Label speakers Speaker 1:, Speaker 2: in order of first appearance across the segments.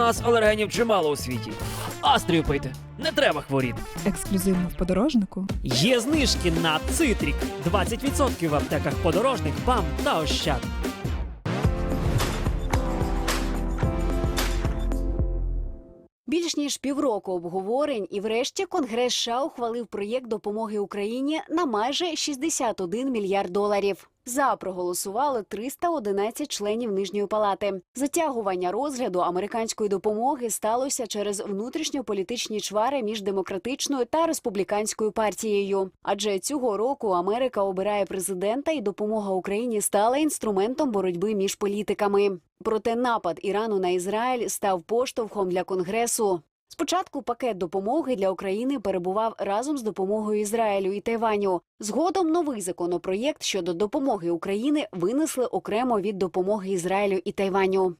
Speaker 1: нас алергенів чимало у світі. Астрію пийте, не треба хворіти.
Speaker 2: Ексклюзивно в подорожнику.
Speaker 1: Є знижки на цитрік. 20% в аптеках подорожник, бам та ощад.
Speaker 3: Більш ніж півроку обговорень, і врешті Конгрес США ухвалив проєкт допомоги Україні на майже 61 мільярд доларів. За проголосували 311 членів нижньої палати. Затягування розгляду американської допомоги сталося через внутрішньополітичні чвари між демократичною та республіканською партією. Адже цього року Америка обирає президента, і допомога Україні стала інструментом боротьби між політиками. Проте напад Ірану на Ізраїль став поштовхом для конгресу. Спочатку пакет допомоги для України перебував разом з допомогою Ізраїлю і Тайваню. Згодом новий законопроєкт щодо допомоги України винесли окремо від допомоги Ізраїлю і Тайваню.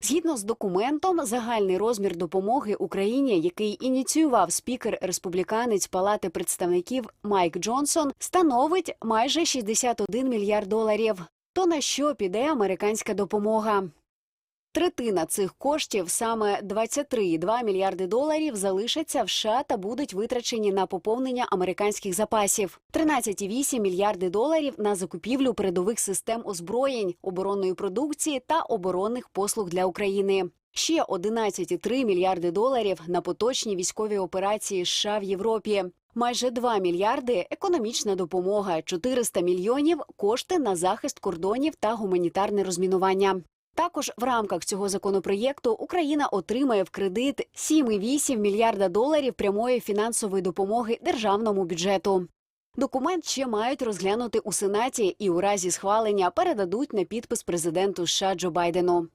Speaker 3: Згідно з документом, загальний розмір допомоги Україні, який ініціював спікер республіканець Палати представників Майк Джонсон, становить майже 61 мільярд доларів. То на що піде американська допомога? Третина цих коштів, саме 23,2 мільярди доларів, залишаться в США та будуть витрачені на поповнення американських запасів. 13,8 мільярди доларів на закупівлю передових систем озброєнь, оборонної продукції та оборонних послуг для України. Ще 11,3 мільярди доларів на поточні військові операції США в Європі. Майже 2 мільярди економічна допомога, 400 мільйонів кошти на захист кордонів та гуманітарне розмінування. Також в рамках цього законопроєкту Україна отримає в кредит 7,8 мільярда доларів прямої фінансової допомоги державному бюджету. Документ ще мають розглянути у Сенаті і у разі схвалення передадуть на підпис президенту США Джо Байдену.